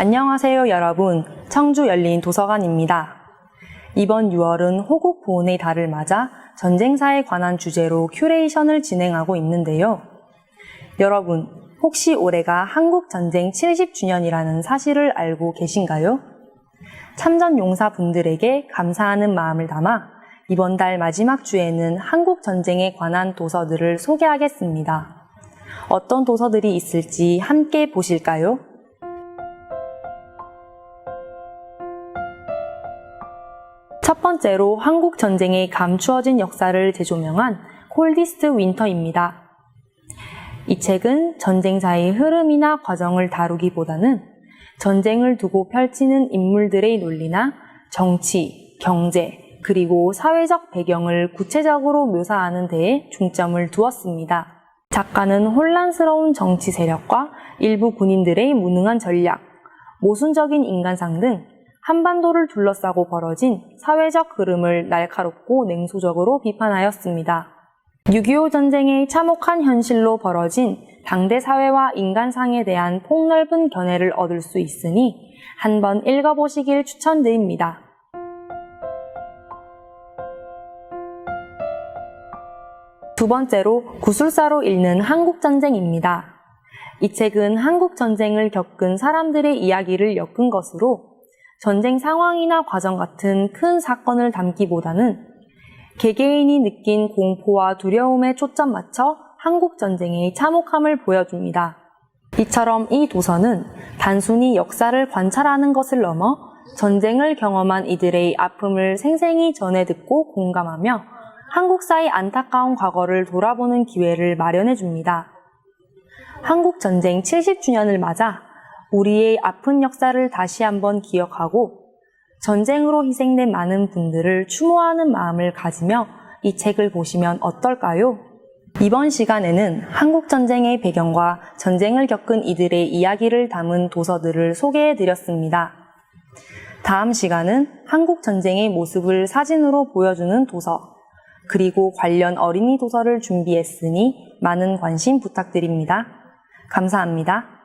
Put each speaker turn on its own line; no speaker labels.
안녕하세요, 여러분. 청주 열린 도서관입니다. 이번 6월은 호국 보훈의 달을 맞아 전쟁사에 관한 주제로 큐레이션을 진행하고 있는데요. 여러분, 혹시 올해가 한국전쟁 70주년이라는 사실을 알고 계신가요? 참전 용사분들에게 감사하는 마음을 담아 이번 달 마지막 주에는 한국전쟁에 관한 도서들을 소개하겠습니다. 어떤 도서들이 있을지 함께 보실까요? 첫 번째로 한국 전쟁의 감추어진 역사를 재조명한 콜디스트 윈터입니다. 이 책은 전쟁사의 흐름이나 과정을 다루기보다는 전쟁을 두고 펼치는 인물들의 논리나 정치, 경제, 그리고 사회적 배경을 구체적으로 묘사하는 데에 중점을 두었습니다. 작가는 혼란스러운 정치 세력과 일부 군인들의 무능한 전략, 모순적인 인간상 등 한반도를 둘러싸고 벌어진 사회적 흐름을 날카롭고 냉소적으로 비판하였습니다. 6.25 전쟁의 참혹한 현실로 벌어진 당대 사회와 인간상에 대한 폭넓은 견해를 얻을 수 있으니 한번 읽어보시길 추천드립니다. 두 번째로 구술사로 읽는 한국전쟁입니다. 이 책은 한국전쟁을 겪은 사람들의 이야기를 엮은 것으로 전쟁 상황이나 과정 같은 큰 사건을 담기보다는 개개인이 느낀 공포와 두려움에 초점 맞춰 한국 전쟁의 참혹함을 보여줍니다. 이처럼 이 도서는 단순히 역사를 관찰하는 것을 넘어 전쟁을 경험한 이들의 아픔을 생생히 전해 듣고 공감하며 한국사의 안타까운 과거를 돌아보는 기회를 마련해 줍니다. 한국 전쟁 70주년을 맞아 우리의 아픈 역사를 다시 한번 기억하고 전쟁으로 희생된 많은 분들을 추모하는 마음을 가지며 이 책을 보시면 어떨까요? 이번 시간에는 한국전쟁의 배경과 전쟁을 겪은 이들의 이야기를 담은 도서들을 소개해 드렸습니다. 다음 시간은 한국전쟁의 모습을 사진으로 보여주는 도서, 그리고 관련 어린이 도서를 준비했으니 많은 관심 부탁드립니다. 감사합니다.